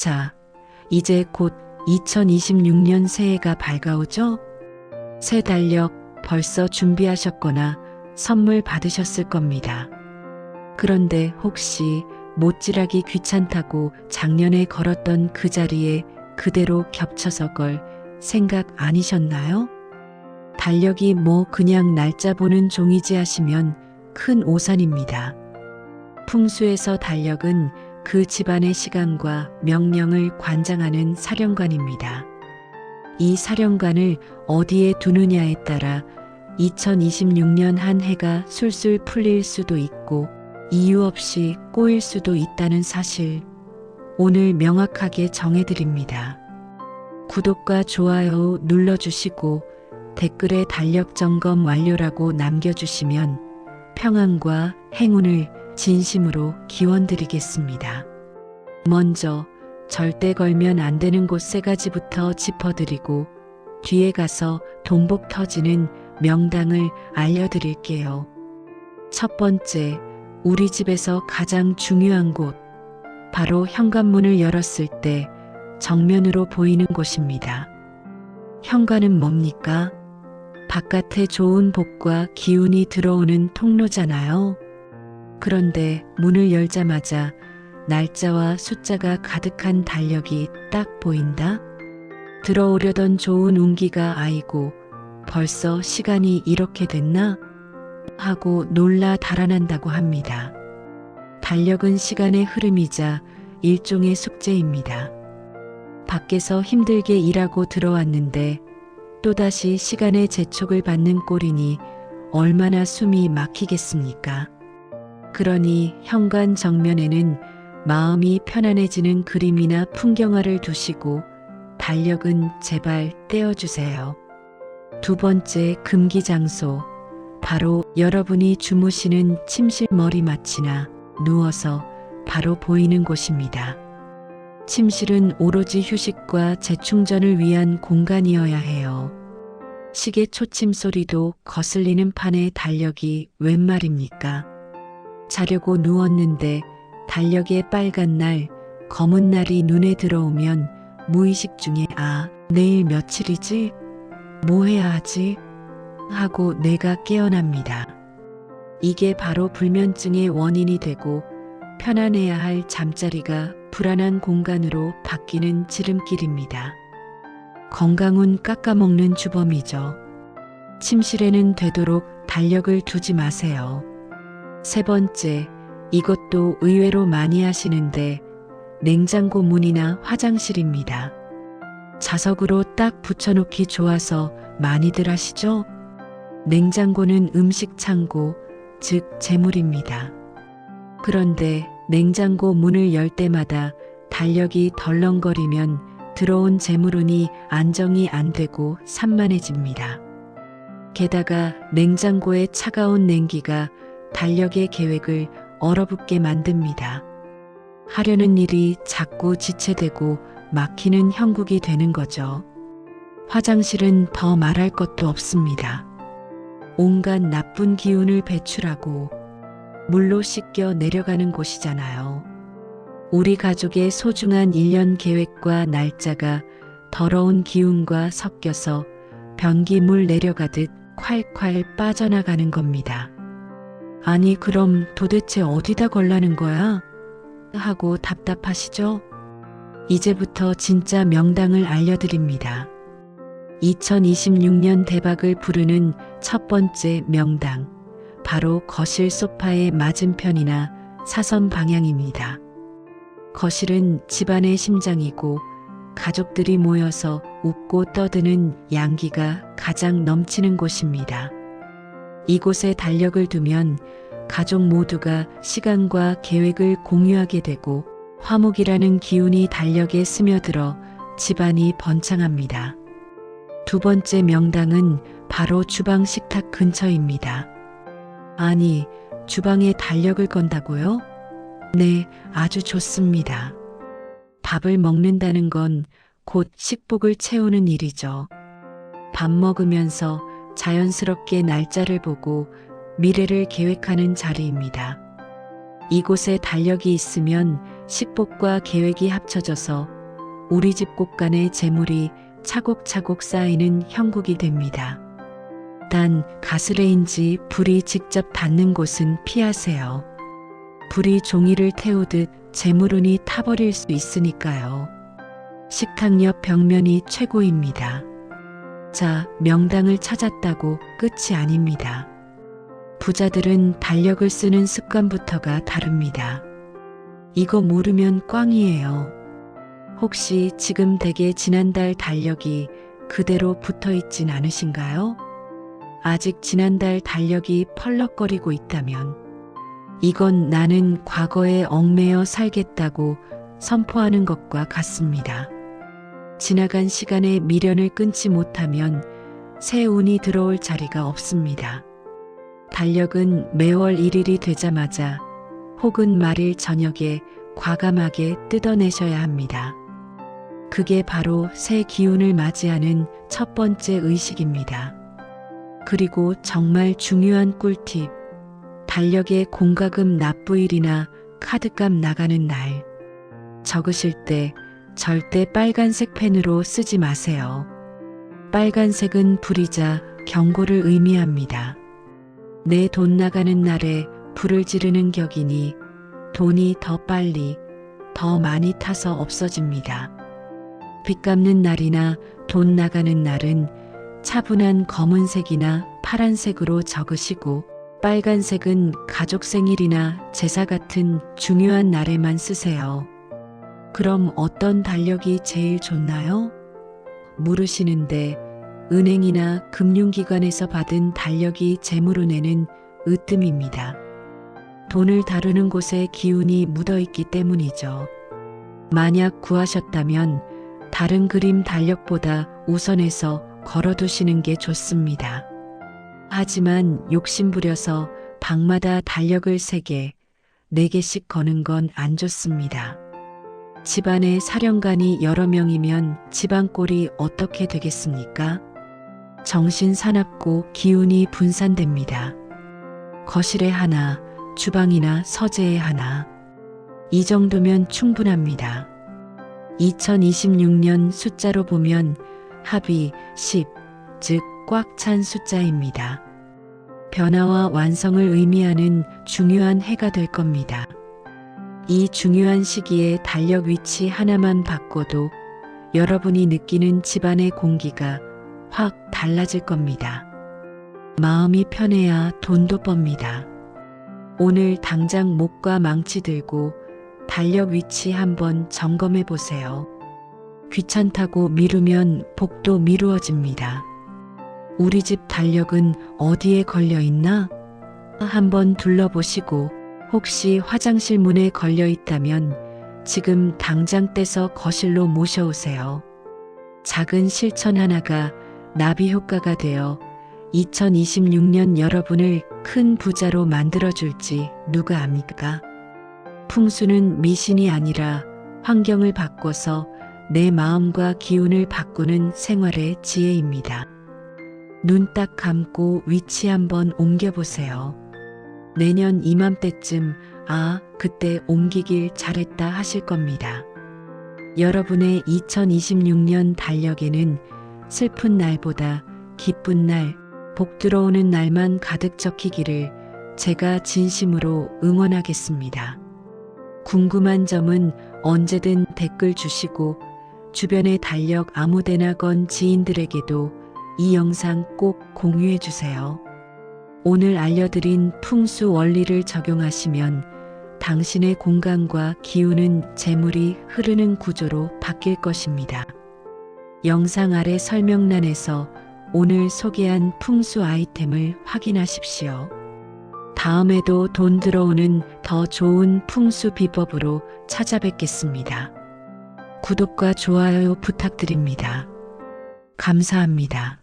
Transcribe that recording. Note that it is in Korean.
자, 이제 곧 2026년 새해가 밝아오죠? 새 달력 벌써 준비하셨거나 선물 받으셨을 겁니다. 그런데 혹시 못질하기 귀찮다고 작년에 걸었던 그 자리에 그대로 겹쳐서 걸 생각 아니셨나요? 달력이 뭐 그냥 날짜 보는 종이지 하시면 큰 오산입니다. 풍수에서 달력은 그 집안의 시간과 명령을 관장하는 사령관입니다. 이 사령관을 어디에 두느냐에 따라 2026년 한 해가 술술 풀릴 수도 있고 이유 없이 꼬일 수도 있다는 사실 오늘 명확하게 정해드립니다. 구독과 좋아요 눌러주시고 댓글에 달력 점검 완료라고 남겨주시면 평안과 행운을 진심으로 기원드리겠습니다. 먼저 절대 걸면 안 되는 곳 세 가지부터 짚어드리고 뒤에 가서 동복 터지는 명당을 알려드릴게요. 첫 번째, 우리 집에서 가장 중요한 곳, 바로 현관문을 열었을 때 정면으로 보이는 곳입니다. 현관은 뭡니까? 바깥에 좋은 복과 기운이 들어오는 통로잖아요. 그런데 문을 열자마자 날짜와 숫자가 가득한 달력이 딱 보인다? 들어오려던 좋은 운기가 아이고 벌써 시간이 이렇게 됐나? 하고 놀라 달아난다고 합니다. 달력은 시간의 흐름이자 일종의 숙제입니다. 밖에서 힘들게 일하고 들어왔는데 또다시 시간의 재촉을 받는 꼴이니 얼마나 숨이 막히겠습니까? 그러니 현관 정면에는 마음이 편안해지는 그림이나 풍경화를 두시고 달력은 제발 떼어주세요. 두 번째 금기 장소. 바로 여러분이 주무시는 침실 머리맡이나 누워서 바로 보이는 곳입니다. 침실은 오로지 휴식과 재충전을 위한 공간이어야 해요. 시계 초침 소리도 거슬리는 판에 달력이 웬 말입니까? 자려고 누웠는데 달력에 빨간 날, 검은 날이 눈에 들어오면 무의식 중에 아, 내일 며칠이지? 뭐 해야 하지? 하고 뇌가 깨어납니다. 이게 바로 불면증의 원인이 되고 편안해야 할 잠자리가 불안한 공간으로 바뀌는 지름길입니다. 건강운 깎아먹는 주범이죠. 침실에는 되도록 달력을 두지 마세요. 세 번째, 이것도 의외로 많이 하시는데 냉장고 문이나 화장실입니다. 자석으로 딱 붙여놓기 좋아서 많이들 하시죠? 냉장고는 음식 창고, 즉 재물입니다. 그런데 냉장고 문을 열 때마다 달력이 덜렁거리면 들어온 재물운이 안정이 안 되고 산만해집니다. 게다가 냉장고의 차가운 냉기가 달력의 계획을 얼어붙게 만듭니다. 하려는 일이 자꾸 지체되고 막히는 형국이 되는 거죠. 화장실은 더 말할 것도 없습니다. 온갖 나쁜 기운을 배출하고 물로 씻겨 내려가는 곳이잖아요. 우리 가족의 소중한 1년 계획과 날짜가 더러운 기운과 섞여서 변기물 내려가듯 콸콸 빠져나가는 겁니다. 아니, 그럼 도대체 어디다 걸라는 거야? 하고 답답하시죠? 이제부터 진짜 명당을 알려드립니다. 2026년 대박을 부르는 첫 번째 명당. 바로 거실 소파의 맞은편이나 사선 방향입니다. 거실은 집안의 심장이고 가족들이 모여서 웃고 떠드는 양기가 가장 넘치는 곳입니다. 이곳에 달력을 두면 가족 모두가 시간과 계획을 공유하게 되고 화목이라는 기운이 달력에 스며들어 집안이 번창합니다. 두 번째 명당은 바로 주방 식탁 근처입니다. 아니, 주방에 달력을 건다고요? 네, 아주 좋습니다. 밥을 먹는다는 건 곧 식복을 채우는 일이죠. 밥 먹으면서 자연스럽게 날짜를 보고 미래를 계획하는 자리입니다. 이곳에 달력이 있으면 식복과 계획이 합쳐져서 우리 집 곳간의 재물이 차곡차곡 쌓이는 형국이 됩니다. 단 가스레인지 불이 직접 닿는 곳은 피하세요. 불이 종이를 태우듯 재물운이 타버릴 수 있으니까요. 식탁 옆 벽면이 최고입니다. 자, 명당을 찾았다고 끝이 아닙니다. 부자들은 달력을 쓰는 습관부터가 다릅니다. 이거 모르면 꽝이에요. 혹시 지금 댁에 지난달 달력이 그대로 붙어 있진 않으신가요? 아직 지난달 달력이 펄럭거리고 있다면 이건 나는 과거에 얽매여 살겠다고 선포하는 것과 같습니다. 지나간 시간의 미련을 끊지 못하면 새 운이 들어올 자리가 없습니다. 달력은 매월 1일이 되자마자 혹은 말일 저녁에 과감하게 뜯어내셔야 합니다. 그게 바로 새 기운을 맞이하는 첫 번째 의식입니다. 그리고 정말 중요한 꿀팁. 달력에 공과금 납부일이나 카드값 나가는 날. 적으실 때 절대 빨간색 펜으로 쓰지 마세요. 빨간색은 불이자 경고를 의미합니다. 내 돈 나가는 날에 불을 지르는 격이니 돈이 더 빨리, 더 많이 타서 없어집니다. 빚 갚는 날이나 돈 나가는 날은 차분한 검은색이나 파란색으로 적으시고 빨간색은 가족 생일이나 제사 같은 중요한 날에만 쓰세요. 그럼 어떤 달력이 제일 좋나요? 물으시는데 은행이나 금융기관에서 받은 달력이 재물운에는 으뜸입니다. 돈을 다루는 곳에 기운이 묻어 있기 때문이죠. 만약 구하셨다면 다른 그림 달력보다 우선해서 걸어두시는 게 좋습니다. 하지만 욕심부려서 방마다 달력을 3개, 4개씩 거는 건 안 좋습니다. 집안에 사령관이 여러 명이면 집안 꼴이 어떻게 되겠습니까? 정신 사납고 기운이 분산됩니다. 거실에 하나, 주방이나 서재에 하나. 이 정도면 충분합니다. 2026년 숫자로 보면 합이 10, 즉 꽉 찬 숫자입니다. 변화와 완성을 의미하는 중요한 해가 될 겁니다. 이 중요한 시기에 달력 위치 하나만 바꿔도 여러분이 느끼는 집안의 공기가 확 달라질 겁니다. 마음이 편해야 돈도 법니다. 오늘 당장 목과 망치 들고 달력 위치 한번 점검해 보세요. 귀찮다고 미루면 복도 미루어집니다. 우리 집 달력은 어디에 걸려 있나? 한번 둘러보시고 혹시 화장실 문에 걸려 있다면 지금 당장 떼서 거실로 모셔오세요. 작은 실천 하나가 나비 효과가 되어 2026년 여러분을 큰 부자로 만들어줄지 누가 압니까? 풍수는 미신이 아니라 환경을 바꿔서 내 마음과 기운을 바꾸는 생활의 지혜입니다. 눈 딱 감고 위치 한번 옮겨보세요. 내년 이맘때쯤, 아, 그때 옮기길 잘했다 하실 겁니다. 여러분의 2026년 달력에는 슬픈 날보다 기쁜 날, 복 들어오는 날만 가득 적히기를 제가 진심으로 응원하겠습니다. 궁금한 점은 언제든 댓글 주시고 주변의 달력 아무데나 건 지인들에게도 이 영상 꼭 공유해 주세요. 오늘 알려드린 풍수 원리를 적용하시면 당신의 공간과 기운은 재물이 흐르는 구조로 바뀔 것입니다. 영상 아래 설명란에서 오늘 소개한 풍수 아이템을 확인하십시오. 다음에도 돈 들어오는 더 좋은 풍수 비법으로 찾아뵙겠습니다. 구독과 좋아요 부탁드립니다. 감사합니다.